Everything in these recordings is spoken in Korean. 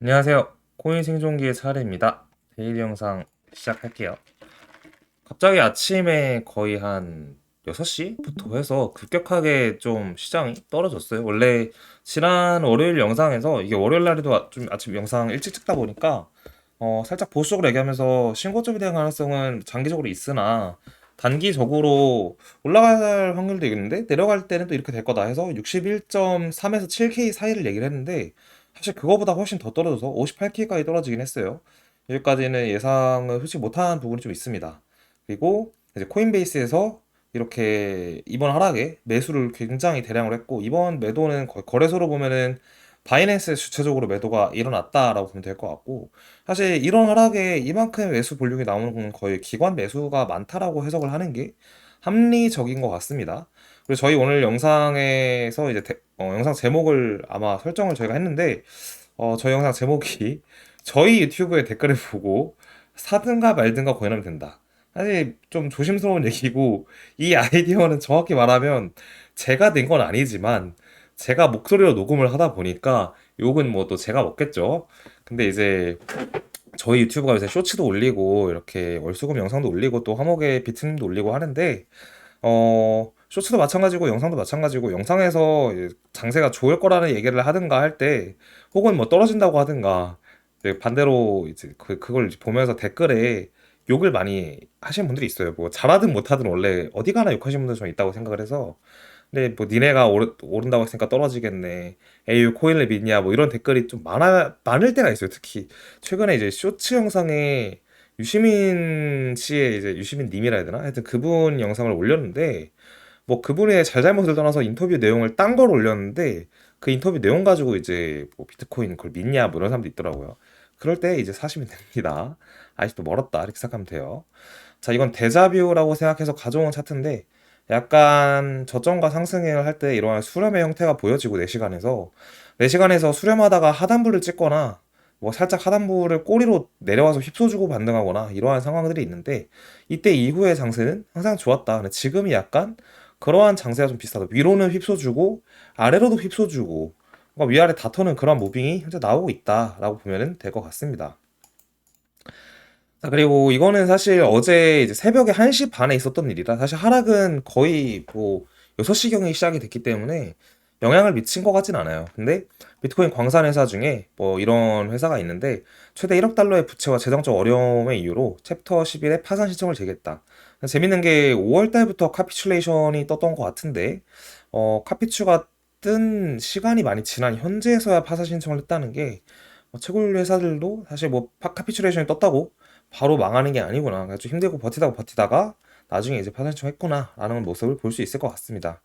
안녕하세요. 코인 생존기의 차례입니다. 데일리 영상 시작할게요. 갑자기 아침에 거의 한 6시부터 해서 급격하게 좀 시장이 떨어졌어요. 원래 지난 월요일 영상에서 이게 월요일 날에도 아- 좀 아침 영상 일찍 찍다 보니까 어, 살짝 보수적으로 얘기하면서 신고점에 대한 가능성은 장기적으로 있으나 단기적으로 올라갈 확률도 있는데 내려갈 때는 또 이렇게 될 거다 해서 61.3에서 7K 사이를 얘기를 했는데 사실 그거보다 훨씬 더 떨어져서 58K까지 떨어지긴 했어요. 여기까지는 예상을 솔직히 못한 부분이 좀 있습니다. 그리고 이제 코인베이스에서 이렇게 이번 하락에 매수를 굉장히 대량으로 했고 이번 매도는 거래소로 보면은 바이낸스에 주체적으로 매도가 일어났다라고 보면 될 것 같고 사실 이런 하락에 이만큼 매수 볼륨이 나오는 건 거의 기관 매수가 많다라고 해석을 하는 게 합리적인 것 같습니다. 그리고 저희 오늘 영상에서 이제 대- 어, 영상 제목을 아마 설정을 저희가 했는데 어, 저희 영상 제목이 저희 유튜브의 댓글을 보고 사든가 말든가 고민하면 된다. 사실 좀 조심스러운 얘기고 이 아이디어는 정확히 말하면 제가 낸 건 아니지만 제가 목소리로 녹음을 하다 보니까 욕은 뭐 또 제가 먹겠죠. 근데 이제 저희 유튜브가 요새 쇼츠도 올리고 이렇게 월수금 영상도 올리고 또 화목의 비트님도 올리고 하는데 어 쇼츠도 마찬가지고 영상도 마찬가지고 영상에서 장세가 좋을 거라는 얘기를 하든가 할 때 혹은 뭐 떨어진다고 하든가 반대로 이제 그 그걸 보면서 댓글에 욕을 많이 하시는 분들이 있어요. 뭐 잘하든 못하든 원래 어디 가나 욕하시는 분들 좀 있다고 생각을 해서 근데 뭐 니네가 오르, 오른다고 했으니까 떨어지겠네. 에이 코인을 믿냐 뭐 이런 댓글이 좀 많아 많을 때가 있어요. 특히 최근에 이제 쇼츠 영상에 유시민 씨의 이제 유시민 님이라 해야 되나? 하여튼 그분 영상을 올렸는데 뭐 그분의 잘잘못을 떠나서 인터뷰 내용을 딴 걸 올렸는데 그 인터뷰 내용 가지고 이제 뭐 비트코인 그걸 믿냐 뭐 이런 사람도 있더라고요. 그럴 때 이제 사시면 됩니다. 아직도 멀었다 이렇게 생각하면 돼요. 자 이건 데자뷰라고 생각해서 가져온 차트인데 약간 저점과 상승을 할 때 이러한 수렴의 형태가 보여지고 4시간에서 4시간에서 수렴하다가 하단부를 찍거나 뭐 살짝 하단부를 꼬리로 내려와서 휩써주고 반등하거나 이러한 상황들이 있는데 이때 이후의 장세는 항상 좋았다. 근데 지금이 약간 그러한 장세가 좀 비슷하다. 위로는 휩써주고 아래로도 휩써주고 뭔가 위아래 다투는 그런 무빙이 현재 나오고 있다라고 보면 될 것 같습니다. 자, 그리고 이거는 사실 어제 이제 새벽에 1시 반에 있었던 일이라 사실 하락은 거의 뭐 6시경에 시작이 됐기 때문에 영향을 미친 것 같진 않아요. 근데 비트코인 광산 회사 중에 뭐 이런 회사가 있는데 최대 1억 달러의 부채와 재정적 어려움의 이유로 챕터 11에 파산 신청을 제기했다. 재밌는 게 5월 달부터 카피출레이션이 떴던 것 같은데 어, 카피추가 뜬 시간이 많이 지난 현재에서야 파산 신청을 했다는 게뭐 채굴 회사들도 사실 뭐 파- 카피출레이션이 떴다고 바로 망하는 게 아니구나. 좀 힘들고 버티다가 버티다가 나중에 이제 파산 신청했구나라는 모습을 볼 수 있을 것 같습니다.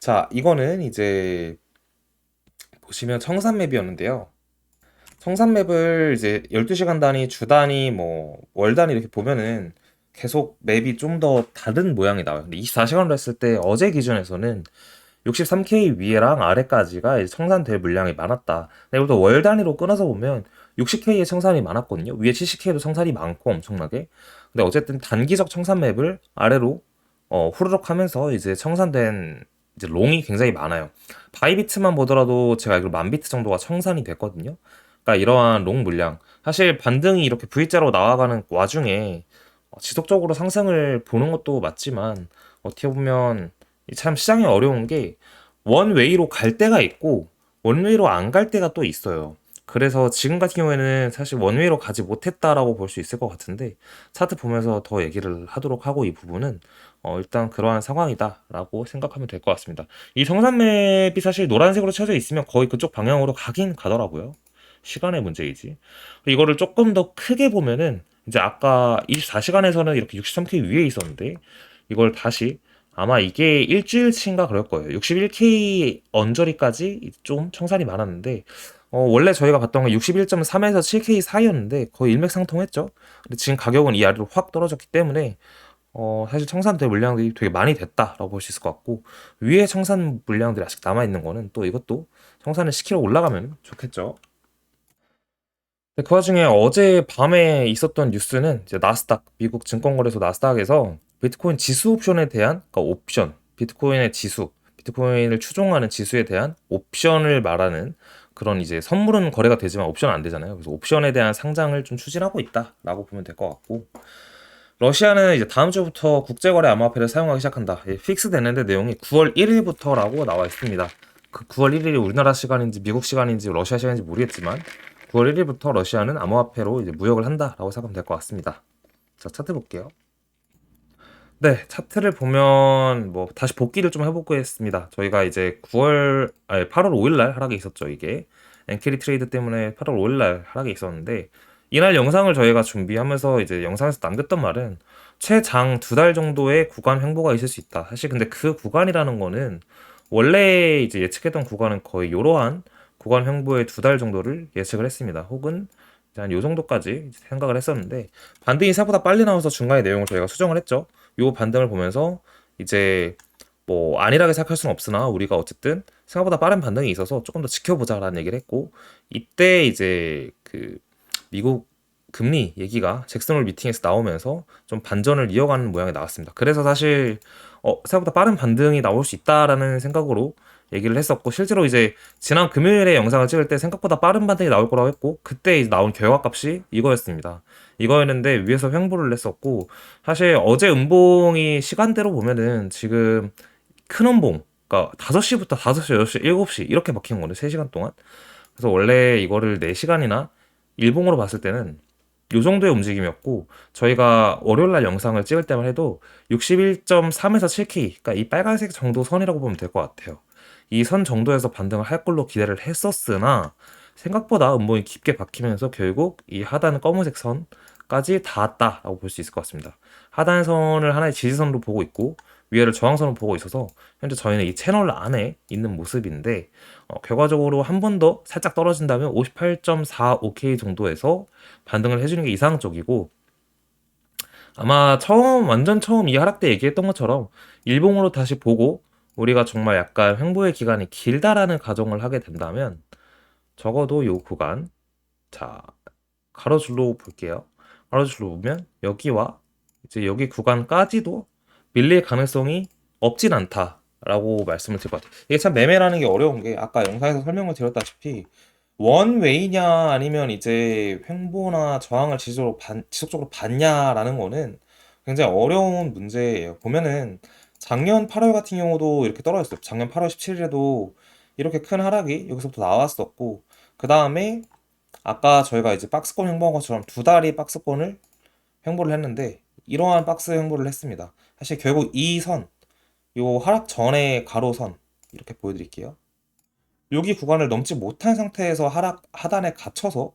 자, 이거는 이제 보시면 청산 맵이었는데요. 청산 맵을 이제 12시간 단위, 주 단위, 뭐 월 단위 이렇게 보면은 계속 맵이 좀 더 다른 모양이 나와요. 근데 24시간으로 했을 때 어제 기준에서는 63K 위에랑 아래까지가 청산될 물량이 많았다. 근데 이것도 월 단위로 끊어서 보면 60K의 청산이 많았거든요. 위에 70K도 청산이 많고 엄청나게. 근데 어쨌든 단기적 청산 맵을 아래로 어, 후루룩 하면서 이제 청산된 이제 롱이 굉장히 많아요. 바이비트만 보더라도 제가 알기로 만 비트 정도가 청산이 됐거든요. 그러니까 이러한 롱 물량. 사실 반등이 이렇게 V자로 나와가는 와중에 어, 지속적으로 상승을 보는 것도 맞지만 어떻게 보면 참 시장이 어려운 게 원웨이로 갈 때가 있고 원웨이로 안 갈 때가 또 있어요. 그래서 지금 같은 경우에는 사실 원웨이로 가지 못했다라고 볼 수 있을 것 같은데 차트 보면서 더 얘기를 하도록 하고 이 부분은 어, 일단 그러한 상황이다라고 생각하면 될 것 같습니다. 이 정산맵이 사실 노란색으로 쳐져 있으면 거의 그쪽 방향으로 가긴 가더라고요. 시간의 문제이지. 이거를 조금 더 크게 보면은 이제 아까 24시간에서는 이렇게 63K 위에 있었는데 이걸 다시 아마 이게 일주일치인가 그럴 거예요. 61K 언저리까지 좀 청산이 많았는데 어, 원래 저희가 봤던 건 61.3에서 7K 사이였는데 거의 일맥상통했죠. 근데 지금 가격은 이 아래로 확 떨어졌기 때문에 어, 사실 청산될 물량들이 되게 많이 됐다라고 볼 수 있을 것 같고 위에 청산 물량들이 아직 남아 있는 거는 또 이것도 청산을 시키러 올라가면 좋겠죠. 그 와중에 어제 밤에 있었던 뉴스는 이제 나스닥 미국 증권거래소 나스닥에서 비트코인 지수 옵션에 대한 그러니까 옵션 비트코인의 지수 비트코인을 추종하는 지수에 대한 옵션을 말하는 그런 이제 선물은 거래가 되지만 옵션은 안 되잖아요. 그래서 옵션에 대한 상장을 좀 추진하고 있다라고 보면 될 것 같고 러시아는 이제 다음 주부터 국제거래 암호화폐를 사용하기 시작한다. 예, 픽스 됐는데 내용이 9월 1일부터라고 나와 있습니다. 그 9월 1일이 우리나라 시간인지 미국 시간인지 러시아 시간인지 모르겠지만 9월 1일부터 러시아는 암호화폐로 이제 무역을 한다라고 생각하면 될 것 같습니다. 자 차트 볼게요. 네, 차트를 보면 뭐 다시 복귀를 좀 해보겠습니다. 저희가 이제 9월 아니 8월 5일 날 하락이 있었죠, 이게. 엔캐리 트레이드 때문에 8월 5일 날 하락이 있었는데 이날 영상을 저희가 준비하면서 이제 영상에서 남겼던 말은 최장 두 달 정도의 구간 횡보가 있을 수 있다. 사실 근데 그 구간이라는 거는 원래 이제 예측했던 구간은 거의 이러한 구간 횡보의 두 달 정도를 예측을 했습니다. 혹은 한 요 정도까지 생각을 했었는데 반등이 생각보다 빨리 나와서 중간에 내용을 저희가 수정을 했죠. 요 반등을 보면서 이제 뭐 안일하게 생각할 수는 없으나 우리가 어쨌든 생각보다 빠른 반등이 있어서 조금 더 지켜보자라는 얘기를 했고 이때 이제 그 미국 금리 얘기가 잭슨홀 미팅에서 나오면서 좀 반전을 이어가는 모양이 나왔습니다. 그래서 사실 어, 생각보다 빠른 반등이 나올 수 있다라는 생각으로 얘기를 했었고 실제로 이제 지난 금요일에 영상을 찍을 때 생각보다 빠른 반등이 나올 거라고 했고 그때 이제 나온 결과값이 이거였습니다. 이거였는데 위에서 횡보를 했었고 사실 어제 음봉이 시간대로 보면은 지금 큰 음봉 그러니까 5시부터 5시, 6시, 7시 이렇게 막힌 거네 3시간 동안. 그래서 원래 이거를 4시간이나 일봉으로 봤을 때는 요 정도의 움직임이었고 저희가 월요일 날 영상을 찍을 때만 해도 61.3에서 7K 그러니까 이 빨간색 정도 선이라고 보면 될 것 같아요. 이 선 정도에서 반등을 할 걸로 기대를 했었으나 생각보다 음봉이 깊게 박히면서 결국 이 하단 검은색 선까지 닿았다라고 볼 수 있을 것 같습니다. 하단 선을 하나의 지지선으로 보고 있고 위에를 저항선으로 보고 있어서 현재 저희는 이 채널 안에 있는 모습인데 어, 결과적으로 한 번 더 살짝 떨어진다면 58.45K 정도에서 반등을 해주는 게 이상적이고 아마 처음 완전 처음 이 하락 때 얘기했던 것처럼 일봉으로 다시 보고 우리가 정말 약간 횡보의 기간이 길다라는 가정을 하게 된다면 적어도 요 구간 자 가로줄로 볼게요. 가로줄로 보면 여기와 이제 여기 구간까지도 밀릴 가능성이 없진 않다라고 말씀을 드릴 것 같아요. 이게 참 매매라는 게 어려운 게 아까 영상에서 설명을 드렸다시피 원웨이냐 아니면 이제 횡보나 저항을 지속적으로, 반, 지속적으로 받냐라는 거는 굉장히 어려운 문제예요. 보면은 작년 8월 같은 경우도 이렇게 떨어졌어요. 작년 8월 17일에도 이렇게 큰 하락이 여기서부터 나왔었고 그 다음에 아까 저희가 이제 박스권 횡보한 것처럼 두 달이 박스권을 횡보를 했는데 이러한 박스 횡보를 했습니다. 사실 결국 이 선, 요 하락 전의 가로선 이렇게 보여드릴게요. 여기 구간을 넘지 못한 상태에서 하락 하단에 갇혀서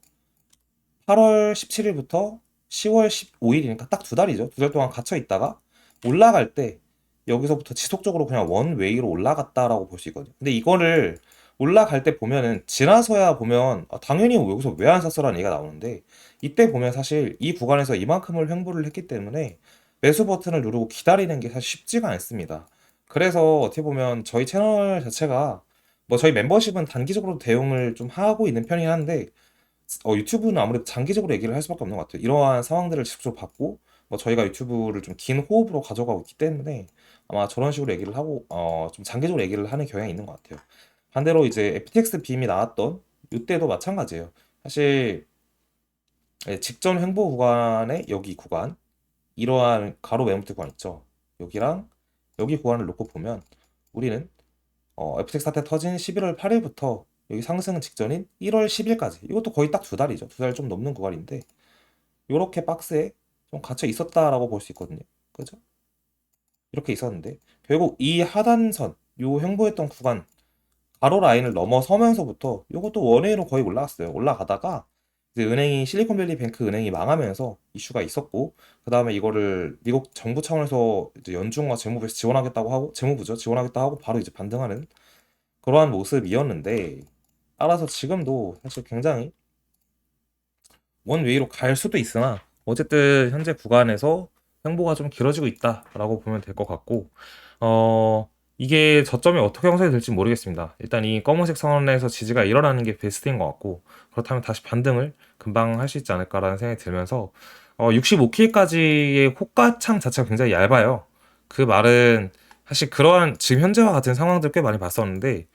8월 17일부터 10월 15일이니까 딱 두 달이죠. 두 달 동안 갇혀 있다가 올라갈 때 여기서부터 지속적으로 그냥 원웨이로 올라갔다라고 볼 수 있거든요. 근데 이거를 올라갈 때 보면은 지나서야 보면 아, 당연히 여기서 왜 안 샀어라는 얘기가 나오는데 이때 보면 사실 이 구간에서 이만큼을 횡보를 했기 때문에 매수 버튼을 누르고 기다리는 게 사실 쉽지가 않습니다. 그래서 어떻게 보면 저희 채널 자체가 뭐 저희 멤버십은 단기적으로 대응을 좀 하고 있는 편이긴 한데 어, 유튜브는 아무래도 장기적으로 얘기를 할 수밖에 없는 것 같아요. 이러한 상황들을 지속적으로 받고 뭐 저희가 유튜브를 좀 긴 호흡으로 가져가고 있기 때문에 아마 저런 식으로 얘기를 하고 어, 좀 장기적으로 얘기를 하는 경향이 있는 것 같아요. 반대로 이제 FTX 빔이 나왔던 이때도 마찬가지예요. 사실 예, 직전 횡보 구간의 여기 구간 이러한 가로 매물대 구간 있죠. 여기랑 여기 구간을 놓고 보면 우리는 어, FTX 사태 터진 11월 8일부터 여기 상승 직전인 1월 10일까지 이것도 거의 딱 두 달이죠. 두 달 좀 넘는 구간인데 이렇게 박스에 좀 갇혀 있었다라고 볼 수 있거든요. 그죠? 이렇게 있었는데 결국 이 하단선 요 횡보했던 구간 가로 라인을 넘어서면서부터 이것도 원웨이로 거의 올라갔어요. 올라가다가 이제 은행이 실리콘밸리 뱅크 은행이 망하면서 이슈가 있었고 그 다음에 이거를 미국 정부 차원에서 이제 연준과 재무부에서 지원하겠다고 하고 재무부죠 지원하겠다 하고 바로 이제 반등하는 그러한 모습이었는데 따라서 지금도 사실 굉장히 원웨이로 갈 수도 있으나 어쨌든 현재 구간에서 횡보가 좀 길어지고 있다라고 보면 될 것 같고 어 이게 저점이 어떻게 형성이 될지 모르겠습니다. 일단 이 검은색 선에서 지지가 일어나는 게 베스트인 것 같고 그렇다면 다시 반등을 금방 할 수 있지 않을까라는 생각이 들면서 어 65K까지의 호가창 자체가 굉장히 얇아요. 그 말은 사실 그러한 지금 현재와 같은 상황들 꽤 많이 봤었는데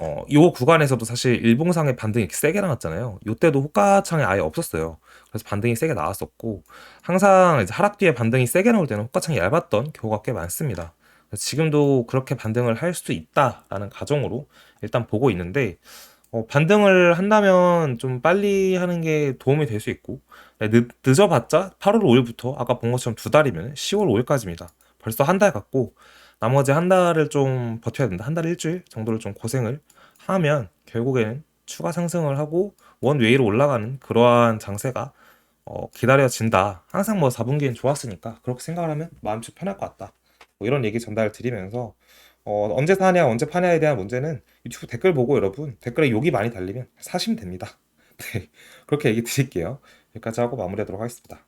어, 요 구간에서도 사실 일봉상의 반등이 세게 나왔잖아요. 요때도 호가창이 아예 없었어요. 그래서 반등이 세게 나왔었고, 항상 이제 하락 뒤에 반등이 세게 나올 때는 호가창이 얇았던 경우가 꽤 많습니다. 지금도 그렇게 반등을 할 수 있다라는 가정으로 일단 보고 있는데, 어, 반등을 한다면 좀 빨리 하는 게 도움이 될 수 있고, 네, 늦, 늦어봤자 8월 5일부터 아까 본 것처럼 두 달이면 10월 5일까지입니다. 벌써 한 달 갔고, 나머지 한 달을 좀 버텨야 된다. 한 달 일주일 정도를 좀 고생을 하면 결국에는 추가 상승을 하고 원 웨이로 올라가는 그러한 장세가 어, 기다려진다. 항상 뭐 4분기엔 좋았으니까 그렇게 생각을 하면 마음이 좀 편할 것 같다. 뭐 이런 얘기 전달 드리면서 어, 언제 사냐, 언제 파냐에 대한 문제는 유튜브 댓글 보고 여러분 댓글에 욕이 많이 달리면 사시면 됩니다. 네, 그렇게 얘기 드릴게요. 여기까지 하고 마무리하도록 하겠습니다.